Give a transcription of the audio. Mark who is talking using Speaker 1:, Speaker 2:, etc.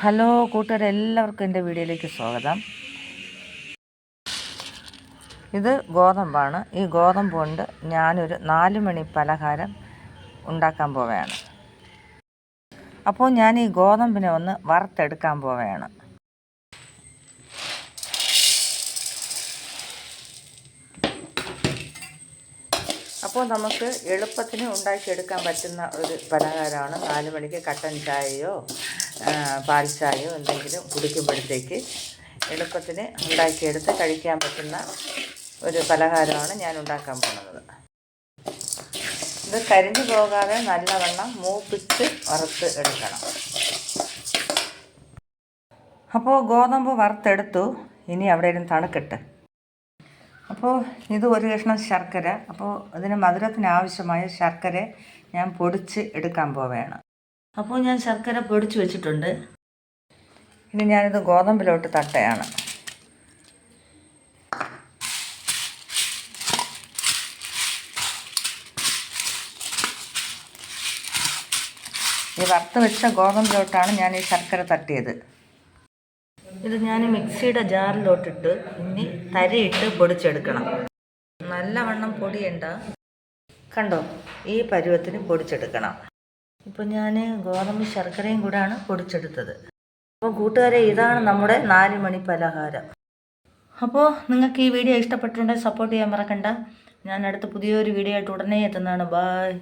Speaker 1: Hello കൂട്ടുകാരെ എല്ലാവർക്കും എന്റെ വീഡിയോയിലേക്ക് സ്വാഗതം. ഇത് ഗോതമ്പാണ്. ഈ ഗോതമ്പ് കൊണ്ട് ഞാനൊരു നാല് മണി പലഹാരം ഉണ്ടാക്കാൻ പോവുകയാണ്. അപ്പോൾ ഞാൻ ഈ ഗോതമ്പിനെ ഒന്ന് വറുത്തെടുക്കാൻ പോവുകയാണ്. അപ്പോൾ നമുക്ക് എളുപ്പത്തിന് ഉണ്ടാക്കിയെടുക്കാൻ പറ്റുന്ന ഒരു പലഹാരമാണ്. നാല് മണിക്ക് കട്ടൻ ചായയോ പാൽ ചായയോ എന്തെങ്കിലും കുടിക്കുമ്പോഴത്തേക്ക് എളുപ്പത്തിന് ഉണ്ടാക്കിയെടുത്ത് കഴിക്കാൻ പറ്റുന്ന ഒരു പലഹാരമാണ് ഞാൻ ഉണ്ടാക്കാൻ പോകുന്നത്. ഇത് കരിഞ്ഞു പോകാതെ നല്ലവണ്ണം മൂപ്പിച്ച് വറുത്ത് എടുക്കണം. അപ്പോൾ ഗോതമ്പ് വറുത്തെടുത്തു. ഇനി അവിടെ ഇരുന്ന് തണുക്കട്ടെ. അപ്പോൾ ഇത് ഒരു കഷ്ണം ശർക്കര. അപ്പോൾ അതിന് മധുരത്തിന് ആവശ്യമായ ശർക്കര ഞാൻ പൊടിച്ച് എടുക്കാൻ പോവുകയാണ്. അപ്പോൾ ഞാൻ ശർക്കര പൊടിച്ച് വെച്ചിട്ടുണ്ട്. ഇനി ഞാനിത് ഗോതമ്പിലോട്ട് തട്ടയാണ്. ഈ വറുത്ത് വെച്ച ഗോതമ്പിലോട്ടാണ് ഞാൻ ഈ ശർക്കര തട്ടിയത്. ഇത് ഞാൻ മിക്സിയുടെ ജാറിലോട്ടിട്ട് ഇനി തരയിട്ട് പൊടിച്ചെടുക്കണം. നല്ലവണ്ണം പൊടിയണ്ട. കണ്ടോ? ഈ പരുവത്തിന് പൊടിച്ചെടുക്കണം. ഇപ്പോൾ ഞാൻ ഗോതമ്പ് ശർക്കരയും കൂടാണ് പൊടിച്ചെടുത്തത്. അപ്പോൾ കൂട്ടുകാരെ ഇതാണ് നമ്മുടെ നാല് മണി പലഹാരം. അപ്പോൾ നിങ്ങൾക്ക് ഈ വീഡിയോ ഇഷ്ടപ്പെട്ടിട്ടുണ്ടെങ്കിൽ സപ്പോർട്ട് ചെയ്യാൻ മറക്കണ്ട. ഞാൻ അടുത്ത പുതിയൊരു വീഡിയോ ആയിട്ട് ഉടനെ എത്തുന്നതാണ്. ബായ്